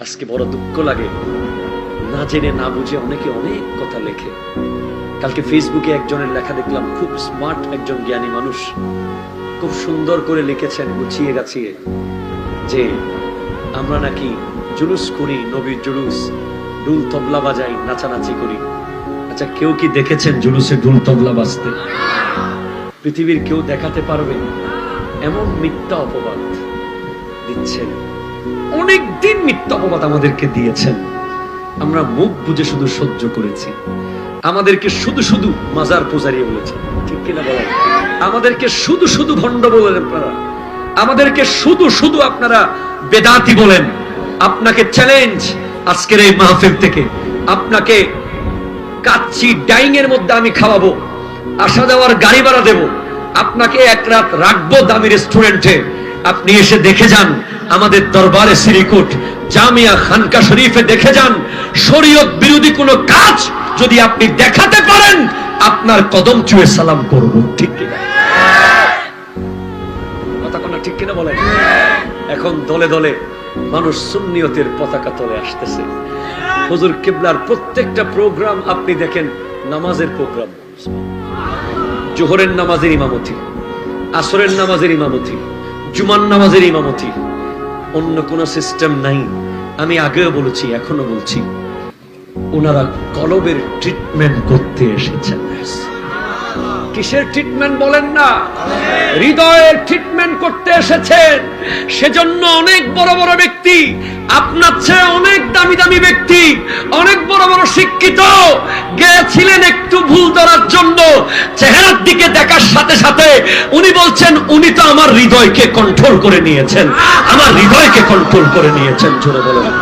আজকে বড় দুঃখ লাগে। না জেনে না বুঝে অনেকে অনেক কথা লেখে। কালকে ফেসবুকে একজনের লেখা দেখলাম, খুব স্মার্ট একজন জ্ঞানী মানুষ। খুব সুন্দর করে লিখেছেন গুছিয়ে গাছিয়ে যে, আমরা নাকি জুলুস করি নবীর জুলুস। ডুল তবলা বাজাই, নাচানাচি করি। আচ্ছা কেউ কি দেখেছেন জুলুসে ডুল তবলা বাজতে? পৃথিবীর কেউ দেখাতে পারবে? এমন মিথ্যা অপবাদ দিচ্ছেন। অনেক দিন মিথ্যা অপবাদ আমাদেরকে দিয়েছেন। আমরা মুখ বুঝে শুধু সহ্য করেছি। আমাদেরকে শুধু শুধু মাজার পূজারি বলেছেন। ঠিক কিনা বলেন? আমাদেরকে শুধু শুধু ভণ্ড বলেন আপনারা। আমাদেরকে শুধু শুধু আপনারা বেদাতি বলেন। আপনাকে চ্যালেঞ্জ আজকের এই মাহফিল থেকে। আপনাকে কাচ্চি ডাইং এর মধ্যে আমি খাওয়াবো। আসা যাওয়ার গাড়ি ভাড়া দেবো। আপনাকে এক রাত রাখব দামি রেস্টুরেন্টে আপনি এসে দেখে যান, আমাদের দরবারে সিরিকুট, জামিয়া খানকা শরীফে দেখে যান, শরীয়ত বিরোধী কোনো কাজ যদি আপনি দেখাতে পারেন, আপনার কদম চুয়ে সালাম করব, ঠিক কিনা? এখন দলে দলে মানুষ সুন্নিয়তের পতাকা তলে আসতেছে। হুজুর কিবলার প্রত্যেকটা প্রোগ্রাম আপনি দেখেন, নামাজের প্রোগ্রাম। জোহরের নামাজের ইমামতি, আসরের নামাজের ইমামতি। জুমার নামাজের ইমামতি। অন্য কোনো সিস্টেম নাই। আমি আগেও বলেছি এখনও বলছি। ওনারা কলবের ট্রিটমেন্ট করতে এসেছেন। কিসের ট্রিটমেন্ট বলেন না? হৃদয়ের ট্রিটমেন্ট করতে এসেছেন। সেজন্য অনেক বড় বড় ব্যক্তি, আপনার চেয়ে অনেক দামি দামি ব্যক্তি, অনেক বড় বড় শিক্ষিত গেছিলেন একটু উনি বলছেন, উনি তো আমার হৃদয়কে কন্ট্রোল করে নিয়েছেন। আমার হৃদয়কে কন্ট্রোল করে নিয়েছেন। জোরে বলেন।